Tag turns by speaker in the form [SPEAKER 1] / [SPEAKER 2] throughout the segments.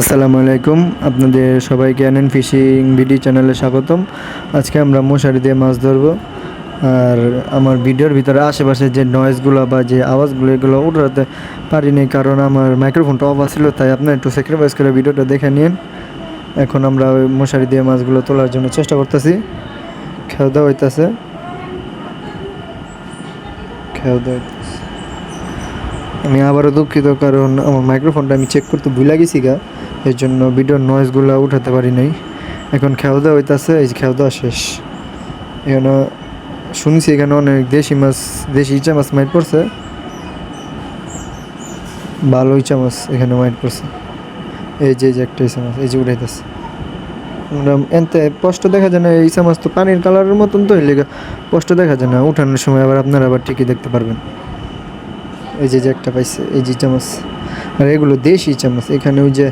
[SPEAKER 1] আসসালামু আলাইকুম, আপনাদের সবাইকে এনএন ফিশিং ভিডিও চ্যানেলে স্বাগতম। আজকে আমরা মশারি দিয়ে মাছ ধরবো। আর আমার ভিডিওর ভিতরে আশেপাশে যে নয়েজগুলো বা যে আওয়াজগুলো, এগুলো উঠাতে পারিনি কারণ আমার মাইক্রোফোনটা অফ ছিল তাই আপনার একটু স্যাক্রিফাইস করে ভিডিওটা দেখে নিন। এখন আমরা ওই মশারি দিয়ে মাছগুলো তোলার জন্য চেষ্টা করতেছি। খেয়ে দেওয়া দেওয়া হইতাছে। আমি আবারও দুঃখিত কারণ আমার মাইক্রোফোনটা আমি চেক করতে ভুলে গেছি গা। এর জন্য ভিডিওর নয়েজগুলো উঠাতে পারি নাই। এখন খেয়াল দেওয়া হইতাছে, এই খেয়াল দেওয়া শেষ। এখানে শুনছি এখানে অনেক দেশি মাছ, দেশি ইচা মাছ মাইট পড়ছে। ভালো ইচা মাছ এখানে মাইট পড়ছে। এই যে, এই একটা ইচা মাছ, এই যে উঠাইতেছে। এনতে স্পষ্ট দেখা যায় না, এই ইচা মাছ তো পানির কালারের মতন তো লেগে স্পষ্ট দেখা যায় না। উঠানোর সময় আবার আপনারা আবার ঠিকই দেখতে পারবেন। এই যে যে একটা পাইছে, এই যে চামচ আর এগুলো দেশি চামচ। এখানে ওই যে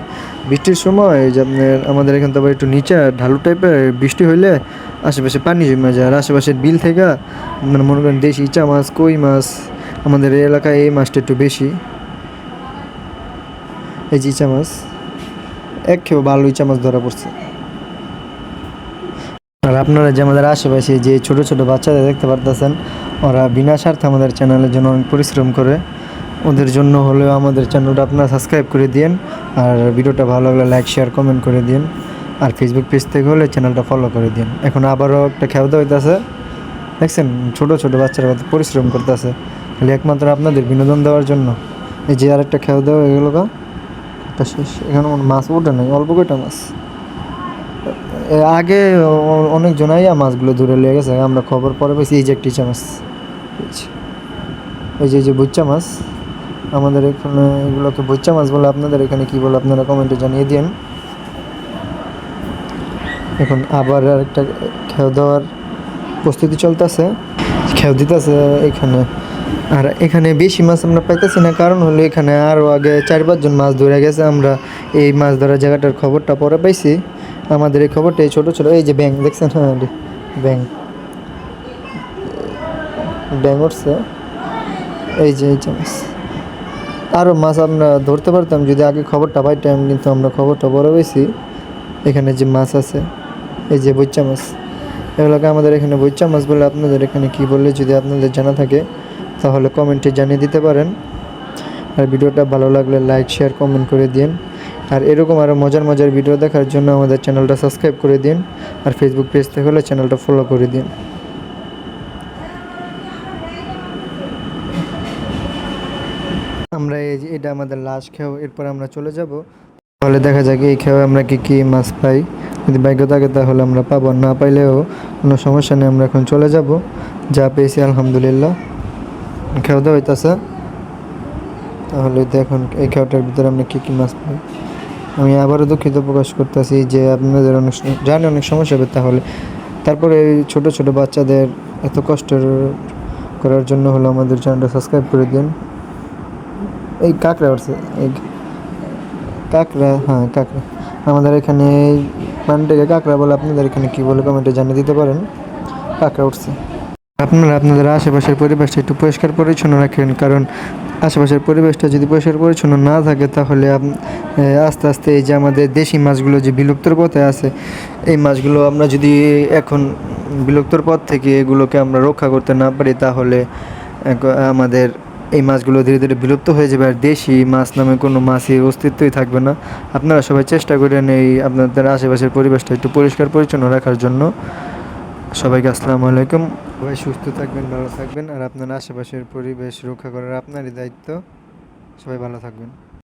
[SPEAKER 1] বৃষ্টির সময় যে আপনার আমাদের এখান থেকে একটু নিচে ঢালু টাইপের বৃষ্টি হইলে আশেপাশে পানি জমে যায়। আর আশেপাশের বিল থেকে মানে মনে করেন দেশি ইচা মাছ কই মাছ, আমাদের এই এলাকায় এই মাছটা একটু বেশি। এই যে ইচা মাছ এক খেয়েও ভালো ইচা মাছ ধরা পড়ছে। আর আপনারা যে আমাদের আশেপাশে যে ছোট ছোট বাচ্চাদের দেখতে পারতেছেন, ওরা বিনা স্বার্থে আমাদের চ্যানেলের জন্য অনেক পরিশ্রম করে। ওদের জন্য হলেও আমাদের চ্যানেলটা আপনারা সাবস্ক্রাইব করে দিন আর ভিডিওটা ভালো লাগলে লাইক শেয়ার কমেন্ট করে দিন আর ফেসবুক পেজ থেকে হলে চ্যানেলটা ফলো করে দিন এখন আবারও একটা খেয়াল হইতেছে। দেখছেন? ছোট ছোট বাচ্চারা কত পরিশ্রম করতেছে। খালি একমাত্র আপনাদের বিনোদন দেওয়ার জন্য। এই যে আরেকটা খেয়াল দেওয়া এগুলো গা। একটা শেষ। এখানে মাছ ওঠে নাই। অল্প কয়টা মাছ? আগে অনেক জনাইয়া মাছগুলো দূরে লেগে গেছে। আমরা খবর পরে পেয়েছি এই যে একটি মাছ। এই যে এই যে বুচ্চা মাছ। আমাদের এখানে এগুলোকে বুচ্চা মাছ বলে আপনাদের এখানে কি বলে আপনারা কমেন্টে জানিয়ে দিন এখন আবার একটা খেয়ে দেওয়ার প্রস্তুতি চলতেছে খেয়ে দিতেছে এখানে। আর এখানে বেশি মাছ আমরা পাইতেছি না, কারণ হলো এখানে আরও আগে চার পাঁচজন মাছ ধরে গেছে, আমরা এই মাছ ধরার জায়গাটার খবরটা পরে পাইছি। আমাদের এই খবরটা এই ছোটো ছোটো, এই যে ব্যাং দেখছেন হ্যাঁ ব্যাং ব্যাং উঠছে। এই যে এই যে মাছ। আরও মাছ আমরা ধরতে পারতাম, যদি আগে খবরটা পাইতাম, কিন্তু আমরা খবরটা বড় পেয়েছি এখানে যে মাছ আছে, এই যে বৈচা মাছ, এগুলোকে আমাদের এখানে বৈচা মাছ বলে আপনাদের এখানে কি বললে যদি আপনাদের জানা থাকে, তাহলে কমেন্টে জানিয়ে দিতে পারেন। আর ভিডিওটা ভালো লাগলে লাইক, শেয়ার, কমেন্ট করে দিন। আর এরকম আরও মজার মজার ভিডিও দেখার জন্য আমাদের চ্যানেলটা সাবস্ক্রাইব করে দিন। আর ফেসবুক পেজ থেকে হলে চ্যানেলটা ফলো করে দিন। আমরা এই এটা আমাদের লাস্ট খেয়েও এরপর আমরা চলে যাব। তাহলে দেখা যাক এই খেয়ে আমরা কি কি মাছ পাই। যদি ভাগ্য থাকে তাহলে আমরা পাবো না পাইলেও কোনো সমস্যা নেই, আমরা এখন চলে যাব। যা পেয়েছি, আলহামদুলিল্লাহ। খেয়ে দেওয়া হইতেছে। তাহলে দেখুন, এই খেয়াটার ভিতরে আমরা কী কী মাছ পাই। আমি আবারও দুঃখিত প্রকাশ করতেছি যে আপনাদের অনেক জানি অনেক সমস্যা হবে তাহলে। তারপরে এই ছোট ছোট বাচ্চাদের এত কষ্টের করার জন্য হলো আমাদের চ্যানেলটা সাবস্ক্রাইব করে দিন। এই কাঁকড়া উঠছে এই কাঁকড়া হ্যাঁ কাঁকড়া। আমাদের এখানে পানটাকে কাঁকড়া বলে, আপনাদের এখানে কী বলে কমেন্টে জানিয়ে দিতে পারেন। কাঁকড়া উঠছে। আপনারা আপনাদের আশেপাশের পরিবেশটা একটু পরিষ্কার পরিচ্ছন্ন রাখেন, কারণ আশেপাশের পরিবেশটা যদি পরিষ্কার পরিচ্ছন্ন না থাকে, তাহলে আস্তে আস্তে এই যে আমাদের দেশি মাছগুলো যে বিলুপ্তর পথে আছে, এই মাছগুলো আমরা যদি এখন বিলুপ্তর পথ থেকে এগুলোকে আমরা রক্ষা করতে না পারি, তাহলে আমাদের এই মাছগুলো ধীরে ধীরে বিলুপ্ত হয়ে যাবে আর দেশি মাছ নামে কোনো মাছই অস্তিত্বই থাকবে না। আপনারা সবাই চেষ্টা করেন এই আপনাদের আশেপাশের পরিবেশটা একটু পরিষ্কার পরিচ্ছন্ন রাখার জন্য। সবাইকে আসসালামু আলাইকুম। সবাই সুস্থ থাকবেন, ভালো থাকবেন আর আপনার আশেপাশের পরিবেশ রক্ষা করার আপনারই দায়িত্ব। সবাই ভালো থাকবেন।